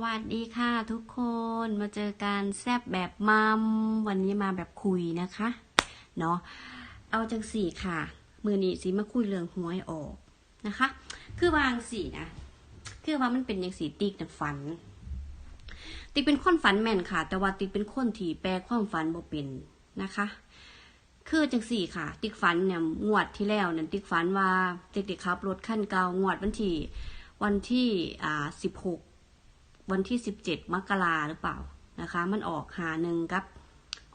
วัสดีค่ะทุกคนมาเจอกันแซบแบบมัมวันนี้มาแบบคุยนะคะเนาะเอาจังสี่ค่ะ มือนี้สีมาคุยเรื่องหวยออกนะคะ คือวางสีนะคือว่ามันเป็นอย่างสีติ๊กนะฝัน ติ๊กเป็นคนฝันแม่นค่ะ แต่ว่าติ๊กเป็นคนที่แปลความฝันบ่เป็นนะคะ คือจังสี่ค่ะ ติ๊กฝันเนี่ยงวดที่แล้วเนี่ยติ๊กฝันว่าเด็กๆขับรถขั้นเกางวดวันที่วันที่อ่าสิบหก วันที่สิบเจ็ดมกราหรือเปล่านะคะ มันออกหาหนึ่งกับ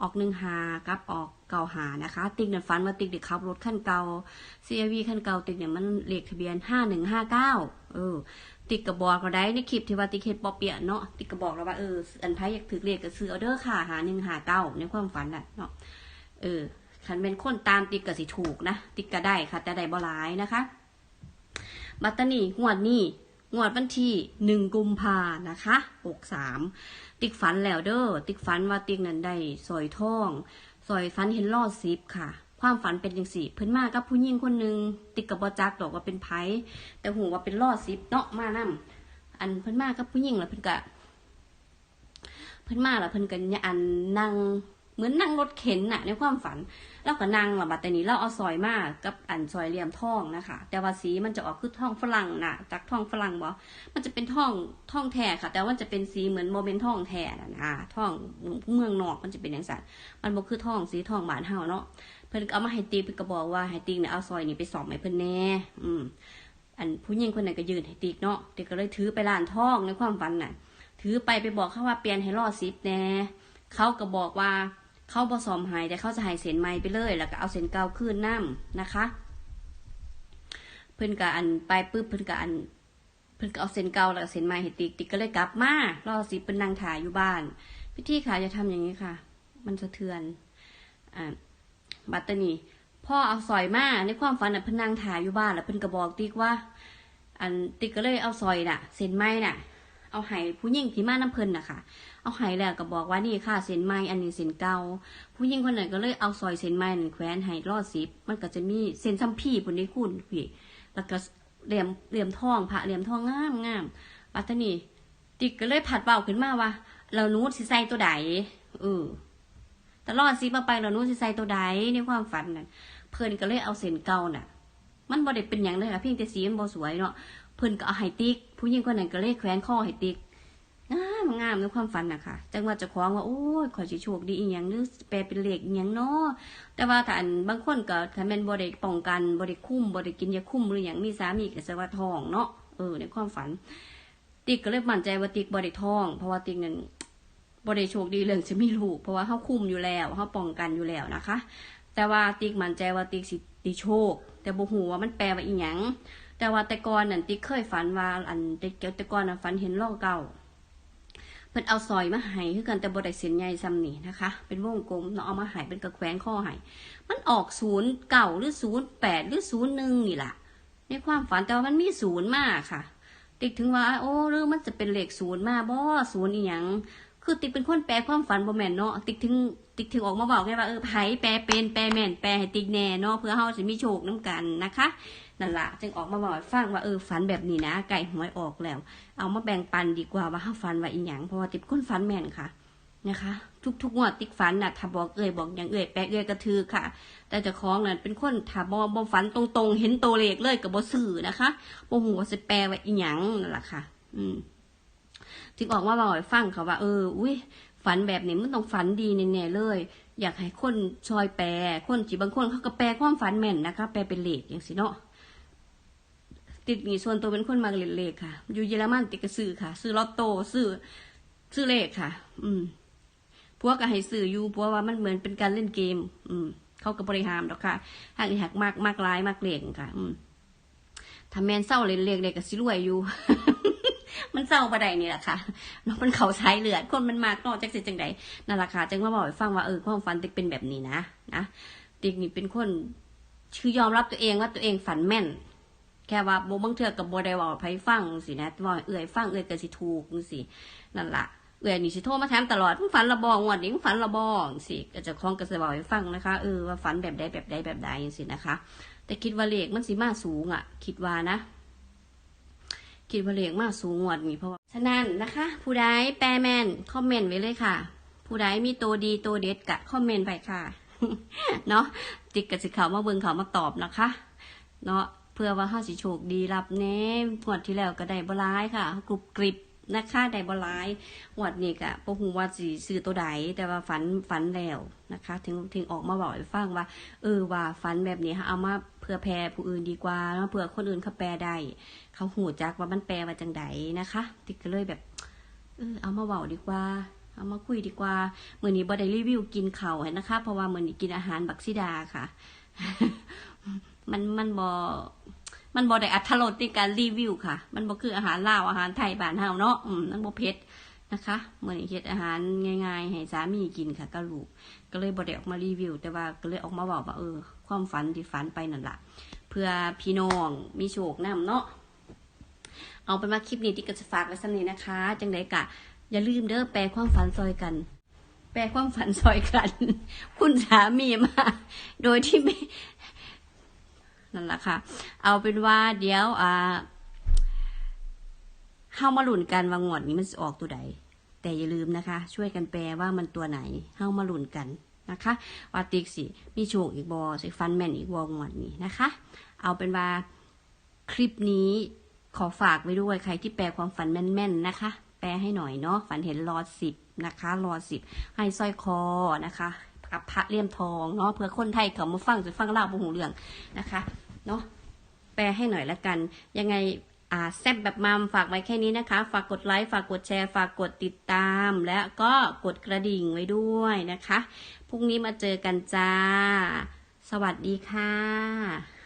ออกหนึ่งหากับออกเก่าหานะคะ ติ๊กเนี่ยฝันว่าติ๊กเด็กขับรถขั้นเก่า CRV ขั้นเก่าติ๊กเนี่ยมันเลขทะเบียนห้าหนึ่งห้าเก้าเออ ติ๊กกระบอกเราได้ในคลิปที่ว่าติ๊กเฮ็ดปอเปียเนาะติ๊กกระบอกเราว่าเอออันไพ่อยากถือเลขก็ซื้อเอาเด้อค่ะหาหนึ่งหาเก้าในความฝันน่ะเนาะเออคันเป็นคนตามติ๊กก็สิถูกนะติ๊กก็ได้ค่ะแต่ได้บ่หลายนะคะบัตตานี่งวดนี้ งวดวันที่หนึ่งกุมภานะคะหกสามติ๊กฝันแล้วเด้อติ๊กฝันว่าติ๊กนั้นได้สอยทองสอยฝันเห็นลอดซิปค่ะ ความฝันเป็นอย่างสี่เพิ่นมากับผู้หญิงคนหนึ่งติ๊กกับบอจักดอกว่าเป็นไผแต่หูว่าเป็นลอดซิปเนาะมานํอันเพิ่นมากับผู้หญิงแล้วเพิ่นก็เพิ่นมาแล้วเพิ่นก็อันนั่ง เหมือนนั่งรถเข็นน่ะ ในความฝันแล้วก็นั่งละบัดแต่นี้เราเอาซอยมากกับอันซอยเหลี่ยมทองนะคะ แต่ว่าสีมันจะออกคือทองฝรั่งน่ะ จากทองฝรั่งบ่มันจะเป็นทองทองแท้ค่ะ แต่ว่าจะเป็นสีเหมือนโมเมนทองแท้น่ะนะทองเมืองนอกมันจะเป็นอย่างสันมันบ่คือทองสีทองบานเฮาเนาะเพิ่นเอามาให้ตีเพิ่นก็บอกว่าให้ตีเนี่ยเอาซอยนี้ไปสอบให้เพิ่นแน่อืมอันผู้หญิงคนนั้นก็ยืนให้ติ๊กเนาะติ๊กก็เลยถือไปร้านทองในความฝันน่ะ ถือไปไปบอกเขาว่าเปลี่ยนให้รอดซิปแน่เขาก็บอกว่า เขาผสมหายแต่เขาจะหายเส้นใหม่ไปเลย แล้วก็เอาเส้นเก่าขึ้นน้ำนะคะ เพิ่นก็อันไปปุ๊บเพิ่นก็อันเพิ่นก็เอาเส้นเก่าแล้วก็เส้นใหม่ให้ติ๊กติ๊กก็เลยกลับมารอสิเป็นนางถ่ายอยู่บ้านพิธีค่ะจะทำอย่างนี้ค่ะ มันสะเทือนอ่าบัตเตานีพ่อเอาซอยมาในความฝันน่ะเพิ่นนางถ่ายอยู่บ้านแล้วเพิ่นก็บอกติ๊กว่า อันติ๊กก็เลยเอาซอยน่ะ เส้นไหมน่ะ เอาไห้ผู้หญิงที่มาน้ำเพิ่นน่ะค่ะ เอาไห้แล้วก็บอกว่านี่ค่ะเส้นไหมอันนี้เส้นเก่าผู้หญิงคนนั้นก็เลยเอาซอยเส้นไหมนั่นแขวนให้รอดซิปมันก็จะมีเส้นซ้ำพี่บนนี้คุณพี่แล้วก็เหลี่ยมเหลี่ยมทองพระเหลี่ยมทองงามงามปัตตานีติ๊กก็เลยผัดเบาขึ้นมาว่าเรานู้ดสิใส่ตัวใดเออแต่รอดซิปมาไปเรานู้ดสิใส่ตัวใดในความฝันน่ะเพิ่นก็เลยเอาเส้นเก่าน่ะ มันบ่ได้เป็นหยังเลยค่ะเพียงแต่สีมันบ่สวยเนาะเพิ่นก็เอาให้ติ๊กผู้หญิงคนนั้นก็เลยแขวนคอให้ติ๊กามงามในความฝันนะคะจังว่าจะคล้าของว่าโอ้ยขอสิโชคดีอีหยังหรือแปลเป็นเหลขอีหยังเนาะแต่ว่าถ้าอันบางคนก็ถ้าแม่นบ่ได้ป้องกันบ่ได้คุ้มบ่ได้กินยาคุ้มหรือหยังมีสามีก็สิว่าทองเนาะเออในความฝัน ติ๊กก็เลยมั่นใจว่าติ๊กบ่ได้ทอง เพราะว่าติ๊กนั้นบ่ได้โชคดีเรื่องจะมีลูกเพราะว่าเฮาคุ้มอยู่แล้วเฮาป้องกันอยู่แล้วนะคะ แต่ว่าติ๊กมั่นใจว่าติ๊กสิได้โชค แต่บ่ฮู้ว่ามันแปลว่าอีหยังแต่ว่าแต่ก่อนนั่นติ๊กเคยฝันว่าอันติ๊กเกี่ยวแต่ก่อนน่ะฝันเห็นล่องเก่า พิ่นเอาซอยมาให้คือกันแต่บ่ได้เส้นใหญ่ซ้ำนี่นะคะ เป็นวงกลมเนาะเอามาให้เป็นกระแขวนข้อให้มันออกศูนย์เก่าหรือศูนย์แปดหรือศูนย์หนึ่งนี่ล่ะในความฝันแต่ว่ามันมีศูนย์มากค่ะ ติ๊กถึงว่า โอ้หรือมันจะเป็นเลขศูนย์มากบ่ศูนย์อีหยังคือติ๊กเป็นคนแปลความฝันบ่แม่นเนาะติ๊กถึงติ๊กถึงออกมาบอกไงว่าเออไผแปลเป็นแปลแม่นแปลให้ติ๊กแน่เนาะเพื่อเฮาสิมีโชคนํกันนะคะ นั่นละจึงออกมาบอกให้ฟังว่าเออฝันแบบนี้นะ ไก่หวยออกแล้ว เอามาแบ่งปันดีกว่าว่าเฮาฝันว่าอีหยังเพราะว่าติ๊กคนฝันแม่นค่ะนะคะ ทุกๆงวดติ๊กฝันน่ะถ้าบอกเอ่ยบอกอย่างเอ่ยแปะเอ่ยกระทือค่ะ แต่เจ้าของนั่นเป็นคนถ้าบ่บ่ฝันตรงๆ เห็นตัวเลขเลยก็บ่ซื้อนะคะบ่ฮู้ว่าสิแปลว่าอีหยังนั่นละค่ะ อืมจึงออกมาบอกให้ฟังค่ะว่า เอออุ้ยฝันแบบนี้มันต้องฝันดีแน่ๆเลย อยากให้คนช่วยแปลคนจีบางคนเขาก็แปลความฝันแม่นนะคะ แปลเป็นเลขอย่างสิเนาะ ติดหนี่ส่วนตัวเป็นคนมาเล่นเลขค่ะ อยู่เยอรมันติดกระซื้อค่ะ ซื้อลอตโต้ซื้อซื้อเลขค่ะ อืมพวกก็ให้ซื้ออยู่เพราะว่ามันเหมือนเป็นการเล่นเกม อืม เขาก็บริหารดอกค่ะหากอีหักมากมากร้ายมากเลขค่ะ อืมถ้าแมนเศร้าเล่นเลขเลขก็สิรวยอยู่ มันเศร้าประใดนี่แหละค่ะแล้วมันเขาใช้เลือดคนมันมากนอกจากสิจังใดนั่นแหละค่ะจึงมาบอกให้ฟังว่าเออความฝันติ๊กเป็นแบบนี้นะนะติ๊กนี่เป็นคนคือยอมรับตัวเองว่าตัวเองฝันแม่น แค่ว่าโบบางเทือกับโบได้บอกให้ฟังสินะว่าเอื่อยฟังเอื่อยก็สิถูกสินั่นละเอื่อยนี่สิโทรมาถามตลอดมึงฝันระบองวันนี้มึงฝันระบองสิก็จะคล้องกับสบอกให้ฟังนะคะเออว่าฝันแบบใดแบบใดแบบใดสินะคะ แต่คิดว่าเลขมันสิมาสูงอะ คิดว่านะคิดว่าเลขมาสูงงวดนี้เพราะว่าฉะนั้นนะคะ ผู้ใดแปลแมนคอมเมนต์ไว้เลยค่ะ ผู้ใดมีตัวดีตัวเด็ดกะคอมเมนต์ไปค่ะเนาะติ๊กกับสิเขามาเบิ่งเขามาตอบนะคะ เนาะ เพื่อว่าเฮาสิโชคดีรับแน่งวดที่แล้วก็ได้บ่ร้ายค่ะกรุบกริบนะคะได้บ่ร้ายงวดนี้ก็บ่ฮู้ว่าสิซื้อตัวใดแต่ว่าฝันฝันแล้วนะคะ ถึงถึงออกมาบอกให้ฟังว่า เออว่าฝันแบบนี้เอามาเพื่อแพร่ผู้อื่นดีกว่าเนาเพื่อคนอื่นเขาแปลได้เขาหูจักว่ามันแปลว่าจังใดนะคะติก็เลยแบบเออเอามาเว้าดีกว่าเอามาคุยดีกว่าเมื้อนี้บ่ได้รีวิวกินเข้าวให้นะคะ เพราะว่าเมื้อนี้กินอาหารบักซิดาค่ะ มันมันบ่มันบ่ได้อัธรสในการรีวิวค่ะ มันบ่คืออาหารลาวอาหารไทยบ้านเฮาเนาะอืมมันบ่เผ็ดนะคะเหมือนเฮ็ดอาหารง่ายๆให้สามีกินค่ะกับลูกก็เลยบ่ได้ออกมารีวิว แต่ว่าก็เลยออกมาบอกว่าเออ ความฝันที่ฝันไปนั่นละเพื่อพี่น้องมีโชคนํเนาะเอาเป็นว่าคลิปนี้ที่ก็จะฝากไว้สำนี้นะคะ จังไดกะ อย่าลืมเด้อแปลความฝันซอยกัน ปลความฝันซอยกัน คุณสามีมา โดยที่ไม่นั่นแหละค่ะ เอาเป็นว่าเดี๋ยวอ่าเข้ามาหลุนกันว่างวดนี้มันจะออกตัวใด แต่อย่าลืมนะคะ ช่วยกันแปลว่ามันตัวไหนเข้ามาหลุนกันนะคะว่าติกสิมีโชคอีกบอสิฟันแม่นอีกบองวดนี้นะคะ เอาเป็นว่าคลิปนี้ขอฝากไว้ด้วยใครที่แปลความฝันแม่นๆนะคะ แปลให้หน่อยเนาะฝันเห็นรอสิบนะคะรอสิบให้สร้อยคอนะคะกับพระเลี่ยมทองเนาะเพื่อคนไทยเขามาฟังจะฟังเล่าบุหูเรื่องนะคะเนาะแปลให้หน่อยละกัน ยังไงอ่าแซบแบบมัมฝากไว้แค่นี้นะคะ ฝากกดไลค์ฝากกดแชร์ฝากกดติดตาม และก็กดกระดิ่งไว้ด้วยนะคะพรุ่งนี้มาเจอกันจ้า สวัสดีค่ะ